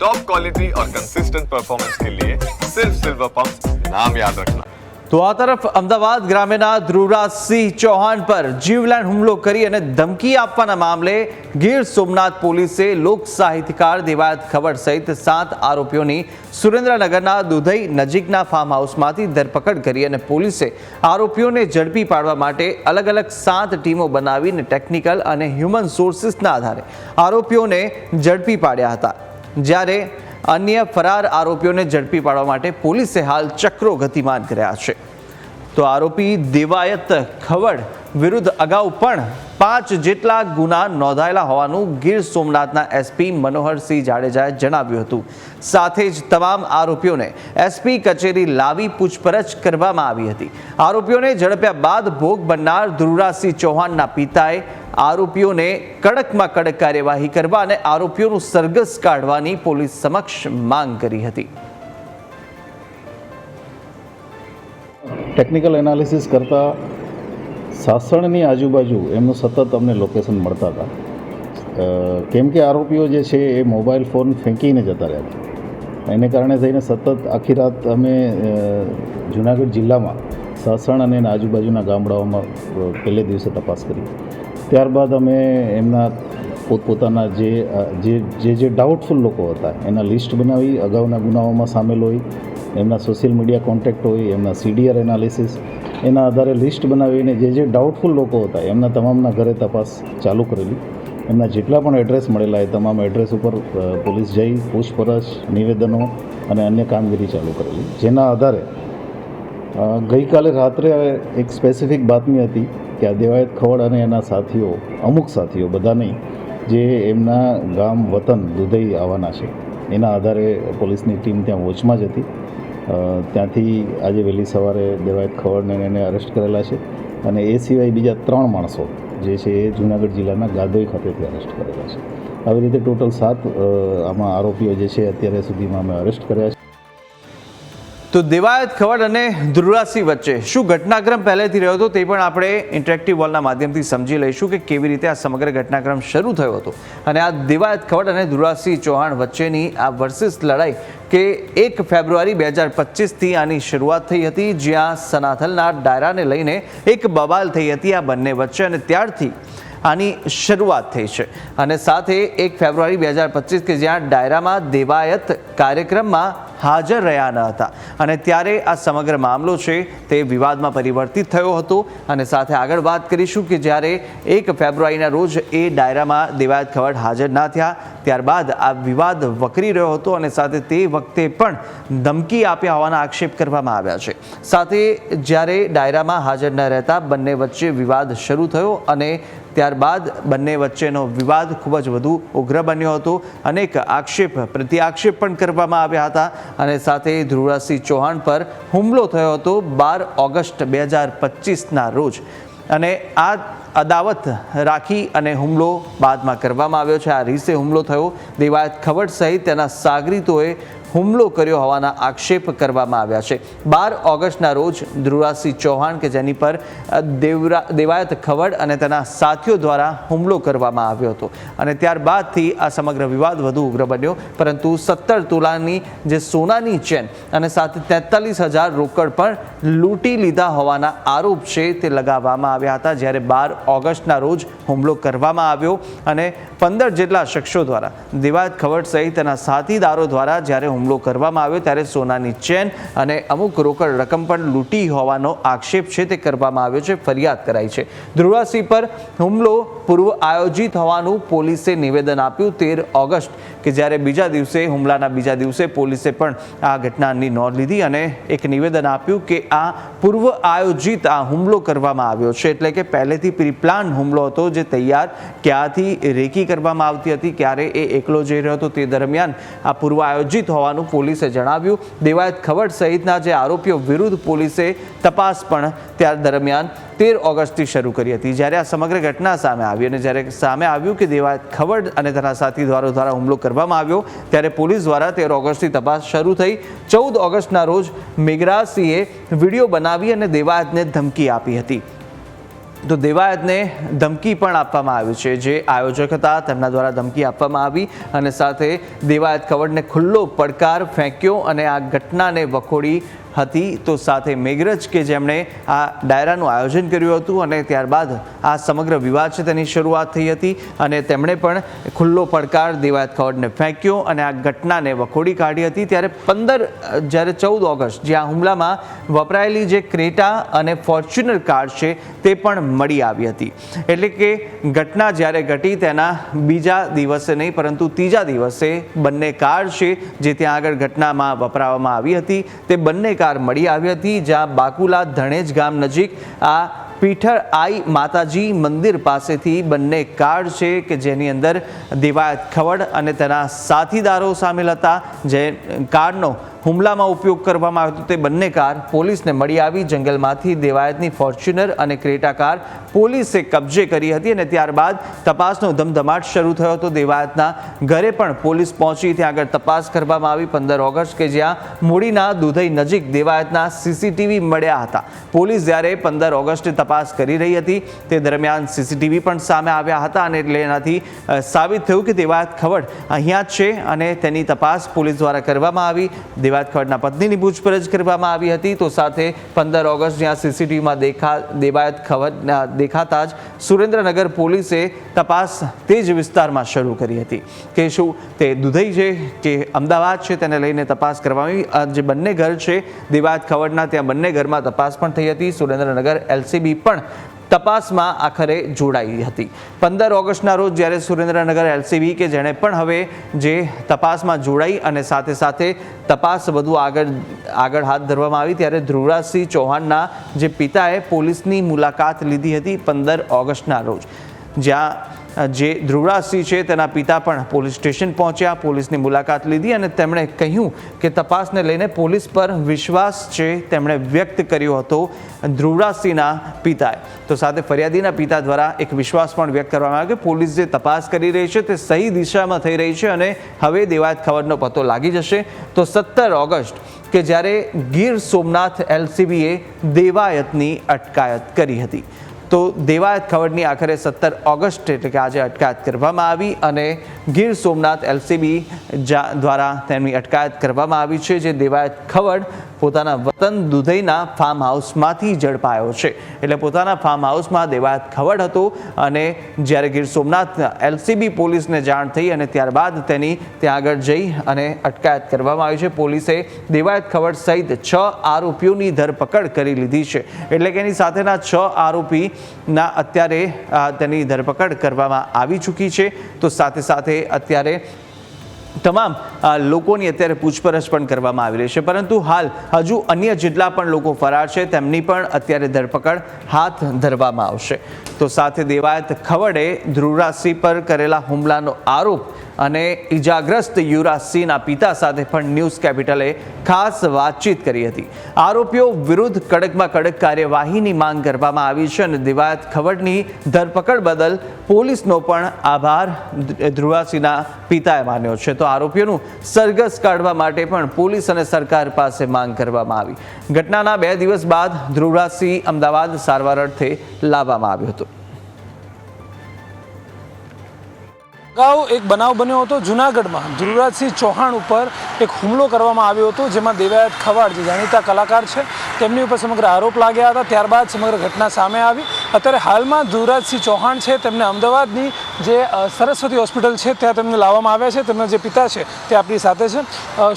Top quality और consistent performance के लिए सिर्फ सिल्वर पंप नाम याद रखना તો આ તરફ અમદાવાદ ગ્રામ્યના ધ્રુવરાજસિંહ ચૌહાણ પર જીવલેણ હુમલો કરી અને ધમકી આપવાના મામલે ગીર સોમનાથ પોલીસે લોક સાહિત્યકાર દેવાયત ખબર સહિત સાત આરોપીઓની સુરેન્દ્રનગરના દુધઈ નજીકના ફાર્મ હાઉસમાંથી ધરપકડ કરી અને પોલીસે આરોપીઓને ઝડપી પાડવા માટે અલગ અલગ સાત ટીમો બનાવીને ટેકનિકલ અને હ્યુમન સોર્સિસના આધારે આરોપીઓને ઝડપી પાડ્યા હતા જ્યારે અન્ય ફરાર આરોપીઓને ઝડપી પાડવા માટે પોલીસે હાલ ચક્રો ગતિમાન કર્યા છે. તો આરોપી દેવાયત ખવડ વિરુદ્ધ અગાઉ પણ પાંચ જેટલા ગુના નોંધાયેલા હોવાનું ગીર સોમનાથના એસપી મનોહરસિંહ જાડેજાએ જણાવ્યું હતું. સાથે જ તમામ આરોપીઓને એસપી કચેરી લાવી પૂછપરછ કરવામાં આવી હતી. આરોપીઓને ઝડપ્યા બાદ ભોગ બનનાર ધ્રુવરાજસિંહ ચૌહાણના પિતાએ આરોપીઓને કડકમાં કડક કાર્યવાહી કરવા અને આરોપીઓનું સરઘસ કાઢવાની પોલીસ સમક્ષ માંગ કરી હતી. ટેકનિકલ એનાલિસિસ કરતાં સાસણની આજુબાજુ એમનું સતત અમને લોકેશન મળતા હતા. કેમ કે આરોપીઓ જે છે એ મોબાઈલ ફોન ફેંકીને જતા રહ્યા હતા એને કારણે થઈને સતત આખી રાત અમે જુનાગઢ જિલ્લામાં સાસણ અને આજુબાજુના ગામડાઓમાં પહેલે દિવસે તપાસ કરી. ત્યારબાદ અમે એમના પોતપોતાના જે જે જે જે ડાઉટફુલ લોકો હતા, એના લિસ્ટ બનાવી, અગાઉના ગુનાઓમાં સામેલ હોય, એમના સોશિયલ મીડિયા કોન્ટેક્ટ હોય, એમના સીડીઆર એનાલિસિસ એના આધારે લિસ્ટ બનાવીને જે જે ડાઉટફુલ લોકો હતા, એમના તમામના ઘરે તપાસ ચાલુ કરેલી. એમના જેટલા પણ એડ્રેસ મળેલા એ તમામ એડ્રેસ ઉપર પોલીસ જઈ, પૂછપરછ, નિવેદનો અને અન્ય કામગીરી ચાલુ કરેલી. જેના આધારે ગઈકાલે રાત્રે એક સ્પેસિફિક બાતમી હતી કે આ દેવાયત ખવડ અને એના સાથીઓ, અમુક સાથીઓ બધા નહીં જે એમના ગામ વતન દુધઈ આવવાના છે. એના આધારે પોલીસની ટીમ ત્યાં વોચમાં જ હતી. ત્યાંથી આજે વહેલી સવારે દેવાયત ખવડને એને અરેસ્ટ કરેલા છે અને એ સિવાય બીજા ત્રણ માણસો જે છે એ જૂનાગઢ જિલ્લાના ગાદોઈ ખાતેથી અરેસ્ટ કરેલા છે. આવી રીતે ટોટલ સાત આમાં આરોપીઓ જે છે અત્યારે સુધીમાં અમે અરેસ્ટ કર્યા છે તો દેવાયત ખવડ અને ધ્રુરાસી વચ્ચે શું ઘટનાક્રમ પહેલેથી રહ્યો હતો તે પણ આપણે ઇન્ટરેક્ટિવ વોલના માધ્યમથી સમજી લઈશું કે કેવી રીતે આ સમગ્ર ઘટનાક્રમ શરૂ થયો હતો. અને આ દેવાયત ખવડ અને ધ્રુરાસી ચૌહાણ વચ્ચેની આ વર્સિસ લડાઈ કે એક ફેબ્રુઆરી બે હજાર પચીસથી આની શરૂઆત થઈ હતી, જ્યાં સનાથલના ડાયરાને લઈને એક બબાલ થઈ હતી આ બંને વચ્ચે અને ત્યારથી આની શરૂઆત થઈ છે. અને સાથે એક ફેબ્રુઆરી બે હજાર પચીસ કે જ્યાં ડાયરામાં દેવાયત કાર્યક્રમમાં હાજર રહ્યા ન હતા. અને ત્યારે આ સમગ્ર મામલો છે તે વિવાદમાં પરિવર્તિત થયો હતો. અને સાથે આગળ વાત કરીશું કે જ્યારે એક ફેબ્રુઆરીના રોજ એ ડાયરામાં દેવાયત ખવડ હાજર ના થયા, ત્યારબાદ આ વિવાદ વકરી રહ્યો હતો અને સાથે તે વખતે પણ ધમકી આપ્યા હોવાના આક્ષેપ કરવામાં આવ્યા છે. સાથે જ્યારે ડાયરામાં હાજર ન રહેતા બંને વચ્ચે વિવાદ શરૂ થયો અને ત્યારબાદ બંને વચ્ચેનો વિવાદ ખૂબ જ વધુ ઉગ્ર બન્યો હતો. અનેક આક્ષેપ, પ્રત્યાક્ષેપ પણ કરવામાં આવ્યા હતા. અને સાથે ધ્રુવરાજસિંહ ચૌહાણ પર હુમલો થયો હતો બાર ઓગસ્ટ બે હજાર પચીસના રોજ. અને આ અદાવત રાખી અને હુમલો બાદમાં કરવામાં આવ્યો છે. આ રીસે હુમલો થયો. દેવાયત ખવડ સહિત તેના સાગરીતોએ હુમલો કર્યો હોવાના આક્ષેપ કરવામાં આવ્યા છે. બાર ઓગસ્ટના રોજ ધ્રુવરાજસિંહ ચૌહાણ કે જેની પર દેવરા, દેવાયત ખવડ અને તેના સાથીઓ દ્વારા હુમલો કરવામાં આવ્યો હતો. અને ત્યારબાદથી આ સમગ્ર વિવાદ વધુ ઉગ્ર બન્યો. પરંતુ સત્તર તોલાની જે સોનાની ચેન અને સાથે તેતાલીસ હજાર રોકડ પણ લૂંટી લીધા હોવાના આરોપ છે તે લગાવવામાં આવ્યા હતા. જ્યારે બાર ઓગસ્ટના રોજ હુમલો કરવામાં આવ્યો અને પંદર જેટલા શખ્સો દ્વારા દિવાદ ખવડ સહિત તેના સાથીદારો દ્વારા જ્યારે હુમલો કરવામાં આવ્યો ત્યારે સોનાની ચેન અને અમુક રોકડ રકમ પણ લૂંટી હોવાનો આક્ષેપ છે તે કરવામાં આવ્યો છે, ફરિયાદ કરાઈ છે. ધ્રુવાસિંહ પર હુમલો પૂર્વ આયોજિત હોવાનું પોલીસે નિવેદન આપ્યું તેર ઓગસ્ટ કે જ્યારે બીજા દિવસે, હુમલાના બીજા દિવસે પોલીસે પણ આ ઘટનાની નોંધ લીધી અને એક નિવેદન આપ્યું કે આ પૂર્વ આયોજિત આ હુમલો કરવામાં આવ્યો છે. એટલે કે પહેલેથી પ્રી હુમલો હતો જે તૈયાર ક્યાંથી રેકી કરવામાં આવતી હતી. ક્યારે એ એકલો જઈ રહ્યો હતો તે દરમિયાન આ પૂર્વ આયોજિત હોવાનું પોલીસે જણાવ્યું. દેવાયત ખવડ સહિતના જે આરોપીઓ વિરુદ્ધ પોલીસે તપાસ પણ ત્યાર દરમિયાન તેર ઓગસ્ટથી શરૂ કરી હતી. જ્યારે આ સમગ્ર ઘટના સામે આવી અને જ્યારે સામે આવ્યું કે દેવાયત ખવડ અને તેના સાથીદારો દ્વારા હુમલો કરવામાં આવ્યો, ત્યારે પોલીસ દ્વારા તેર ઓગસ્ટથી તપાસ શરૂ થઈ. ચૌદ ઓગસ્ટના રોજ મેઘરાજસિંહે વીડિયો બનાવી અને દેવાયતને ધમકી આપી હતી. તો દેવાયતને ધમકી પણ આપવામાં આવી છે. જે આયોજક હતા, તેમના દ્વારા ધમકી આપવામાં આવી અને સાથે દેવાયત કવડને ખુલ્લો પડકાર ફેંક્યો અને આ ઘટનાને વખોડી હતી. તો સાથે મેઘરજ કે જેમણે આ ડાયરાનું આયોજન કર્યું હતું અને ત્યારબાદ આ સમગ્ર વિવાદ છે તેની શરૂઆત થઈ હતી અને તેમણે પણ ખુલ્લો પડકાર દેવાયત ખવડને ફેંક્યો અને આ ઘટનાને વખોડી કાઢી હતી. ત્યારે પંદર, જ્યારે ચૌદ ઓગસ્ટ જે આ હુમલામાં વપરાયેલી જે ક્રેટા અને ફોર્ચ્યુનર કાર છે તે પણ મળી આવી હતી. એટલે કે ઘટના જ્યારે ઘટી તેના બીજા દિવસે નહીં, પરંતુ ત્રીજા દિવસે બંને કાર છે જે ત્યાં આગળ ઘટનામાં વપરાવામાં આવી હતી, તે બંને કાર મળી આવી હતી જ્યાં બાકુલા ધણેજ ગામ નજીક આ પીઠળ આઈ માતાજી મંદિર પાસેથી બંને કાર્ડ છે કે જેની અંદર દેવાયત ખવડ અને તેના સાથીદારો સામેલ હતા. જે કારનો હુમલામાં ઉપયોગ કરવામાં આવ્યો હતો તે બંને કાર પોલીસને મળી આવી. જંગલમાંથી દેવાયતની ફોર્ચ્યુનર અને ક્રેટા કાર પોલીસે કબજે કરી હતી અને ત્યારબાદ તપાસનો ધમધમાટ શરૂ થયો હતો. દેવાયતના ઘરે પણ પોલીસ પહોંચી. ત્યાં આગળ તપાસ કરવામાં આવી. પંદર ઓગસ્ટ કે જ્યાં મૂડીના દુધઈ નજીક દેવાયતના સીસીટીવી મળ્યા હતા. પોલીસ જ્યારે પંદર ઓગસ્ટે તપાસ કરી રહી હતી. તે દરમિયાન સીસીટીવી પણ સામે આવ્યા હતા અને એટલે એનાથી સાબિત થયું કે દેવાયત ખવડ અહીંયા જ છે અને તેની તપાસ પોલીસ દ્વારા કરવામાં આવી. દેવાત ખવડના પત્નીની પૂછપરછ કરવામાં આવી હતી. તો સાથે પંદર ઓગસ્ટ જ્યાં સીસીટીવીમાં દેખા દેવાયત ખવડ દેખાતા જ સુરેન્દ્રનગર પોલીસે તપાસ તે જ વિસ્તારમાં શરૂ કરી હતી. કે શું તે દુધઈ છે કે અમદાવાદ છે તેને લઈને તપાસ કરવામાં આવી. જે બંને ઘર છે દેવાયત ખવડના ત્યાં બંને ઘરમાં તપાસ પણ થઈ હતી. સુરેન્દ્રનગર એલસીબી પણ તપાસમાં આખરે જોડાઈ હતી. પંદર ઓગસ્ટના રોજ જ્યારે સુરેન્દ્રનગર એલસીબી કે જેણે પણ હવે જે તપાસમાં જોડાઈ અને સાથે સાથે તપાસ વધુ આગળ આગળ હાથ ધરવામાં આવી ત્યારે ધ્રુવરાજસિંહ ચૌહાણના જે પિતાએ પોલીસની મુલાકાત લીધી હતી પંદર ઓગસ્ટના રોજ. જ્યાં જે ધ્રુવરાજસિંહ છે, તેના પિતા પણ પોલીસ સ્ટેશન પહોંચ્યા, પોલીસની મુલાકાત લીધી અને તેમણે કહ્યું કે તપાસને લઈને પોલીસ પર વિશ્વાસ છે તેમણે વ્યક્ત કર્યો હતો ધ્રુવરાજસિંહના પિતાએ. તો સાથે ફરિયાદીના પિતા દ્વારા એક વિશ્વાસ પણ વ્યક્ત કરવામાં આવ્યો કે પોલીસ જે તપાસ કરી રહી છે, તે સહી દિશામાં થઈ રહી છે અને હવે દેવાયત ખબરનો પતો લાગી જશે. તો સત્તર ઓગસ્ટ, કે જ્યારે ગીર સોમનાથ એલસીબીએ દેવાયતની અટકાયત કરી હતી. તો દેવાયત ખવડની આખરે સત્તર ઓગસ્ટ એટલે કે આજે અટકાયત કરવામાં આવી અને ગીર સોમનાથ એલસીબી દ્વારા તેમની અટકાયત કરવામાં આવી છે, જે દેવાયત ખવડ પોતાના વતન દુધઈના ફાર્મ હાઉસમાંથી ઝડપાયો છે. એટલે પોતાના ફાર્મ હાઉસમાં દેવાયત ખવડ હતો અને જ્યારે ગીર સોમનાથ એલસીબી પોલીસને જાણ થઈ અને ત્યારબાદ તેની ત્યાં આગળ જઈ અને અટકાયત કરવામાં આવી છે. પોલીસે દેવાયત ખવડ સહિત છ આરોપીઓની ધરપકડ કરી લીધી છે. એટલે કે એની સાથેના છ આરોપીના અત્યારે તેની ધરપકડ કરવામાં આવી ચૂકી છે. તો સાથે સાથે અત્યારે તમામ લોકોની અત્યારે પૂછપરછ પણ કરવામાં આવી રહી છે. પરંતુ હાલ હજુ અન્ય જેટલા પણ લોકો ફરાર છે, તેમની પણ અત્યારે ધરપકડ હાથ ધરવામાં આવશે. તો સાથે દેવાયત ખવડે ધ્રુવરાશિ પર કરેલા હુમલાનો આરોપ અને ઈજાગ્રસ્ત યુવરાજસિંહના પિતા સાથે પણ ન્યૂઝ કેપિટલે ખાસ વાતચીત કરી હતી. આરોપીઓ વિરુદ્ધ કડકમાં કડક કાર્યવાહીની માંગ કરવામાં આવી છે અને દિવાયત ખવડની ધરપકડ બદલ પોલીસનો પણ આભાર ધ્રુવાસિંહના પિતાએ માન્યો છે. તો આરોપીઓનું સરઘસ કાઢવા માટે પણ પોલીસ અને સરકાર પાસે માંગ કરવામાં આવી. ઘટનાના બે દિવસ બાદ ધ્રુવરાજસિંહ અમદાવાદ સારવાર અર્થે લાવવામાં આવ્યો હતો. અગાઉ એક બનાવ બન્યો હતો જુનાગઢમાં. ધ્રુવરાજસિંહ ચૌહાણ ઉપર એક હુમલો કરવામાં આવ્યો હતો, જેમાં દેવાયત ખવાડ, જે જાણીતા કલાકાર છે, તેમની ઉપર સમગ્ર આરોપ લાગ્યા હતા. ત્યારબાદ સમગ્ર ઘટના સામે આવી. અત્યારે હાલમાં ધ્રુવરાજસિંહ ચૌહાણ છે, તેમને અમદાવાદની જે સરસ્વતી હોસ્પિટલ છે, ત્યાં તેમને લાવવામાં આવ્યા છે. તેમના જે પિતા છે, તે આપણી સાથે છે.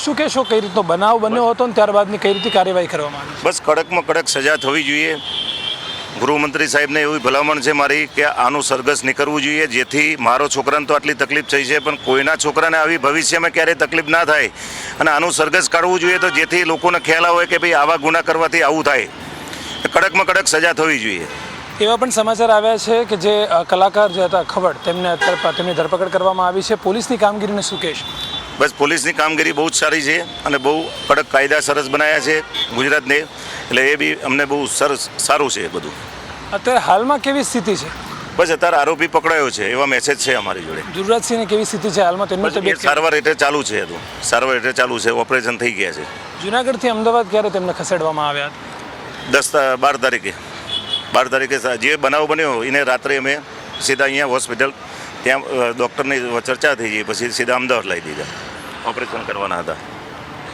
શું કહેશો, કઈ રીતનો બનાવ બન્યો હતો અને ત્યારબાદની કઈ રીતે કાર્યવાહી કરવામાં આવી? બસ કડકમાં કડક સજા થવી જોઈએ. ગૃહમંત્રી સાહેબને એવી ભલામણ છે મારી કે આનું સરઘસ નીકળવું જોઈએ. જેથી મારો છોકરાને તો આટલી તકલીફ થઈ છે પણ કોઈના છોકરાને આવી ભવિષ્યમાં ક્યારેય તકલીફ ના થાય અને આનું સરઘસ કાઢવું જોઈએ તો જેથી લોકોને ખ્યાલ આવે કે ભાઈ આવા ગુના કરવાથી આવું થાય. કડકમાં કડક સજા થવી જોઈએ. એવા પણ સમાચાર આવ્યા છે કે જે કલાકાર જે હતા ખવડ તેમને અત્યારે તેમની ધરપકડ કરવામાં આવી છે. પોલીસની કામગીરીને શું કહેશ? બસ પોલીસની કામગીરી બહુ જ સારી છે અને બહુ કડક કાયદા સરસ બનાવ્યા છે ગુજરાતને. એટલે એ બી અમને બહુ સરસ સારું છે એ બધું. અત્યારે હાલમાં કેવી સ્થિતિ છે? બસ અત્યારે આરોપી પકડાયો છે એવા મેસેજ છે અમારી જોડે. ધ્રુવરાજસિંહની કેવી સ્થિતિ છે હાલમાં? તેમની તબિયત સારવાર એટલે ચાલુ છે હતું સારવાર એટલે ચાલુ છે ઓપરેશન થઈ ગયા છે. જુનાગઢથી અમદાવાદ ક્યારે તેમને ખસેડવામાં આવ્યા દસ બાર તારીખે. બાર તારીખે જે બનાવ બન્યો એને રાત્રે અમે સીધા અહીંયા હોસ્પિટલ ત્યાં ડૉક્ટરની ચર્ચા થઈ ગઈ પછી સીધા અમદાવાદ લાવી દીધા. ઓપરેશન કરવાના હતા.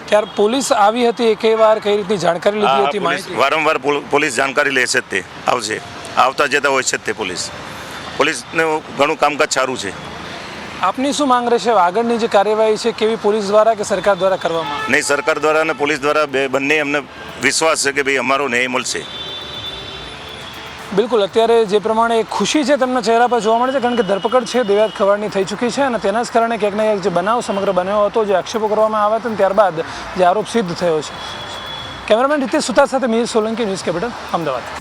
ત્યારે પોલીસ આવી હતી એકે વાર કઈ રીતની જાણકારી લીધી હતી માહિતી? વારંવાર પોલ- પોલીસ જાણકારી લે જ તે. આવશે. આવતા જતા હોય છે તે પોલીસ. પોલીસનું ઘણું કામકાજ સારું છે. આપની શું માંગ રહેશે? આગળની જે કાર્યવાહી છે કેવી પોલીસ દ્વારા કે સરકાર દ્વારા કરવામાં? નહીં સરકાર દ્વારા અને પોલીસ દ્વારા બે બંને અમને વિશ્વાસ છે કે ભાઈ અમારો ન્યાય મળશે. બિલકુલ, અત્યારે જે પ્રમાણે ખુશી છે તેમના ચહેરા પર જોવા મળે છે, કારણ કે ધરપકડ છે દેવાયત ખવાડની થઈ ચૂકી છે અને તેના જ કારણે ક્યાંક ને ક્યાંક જે બનાવ સમગ્ર બન્યો હતો, જે આક્ષેપો કરવામાં આવ્યા હતા ત્યારબાદ જે આરોપ સિદ્ધ થયો છે. કેમેરામેન રીતેશ સુતાર સાથે મિહિર સોલંકી, ન્યૂઝ કેપિટલ, અમદાવાદ.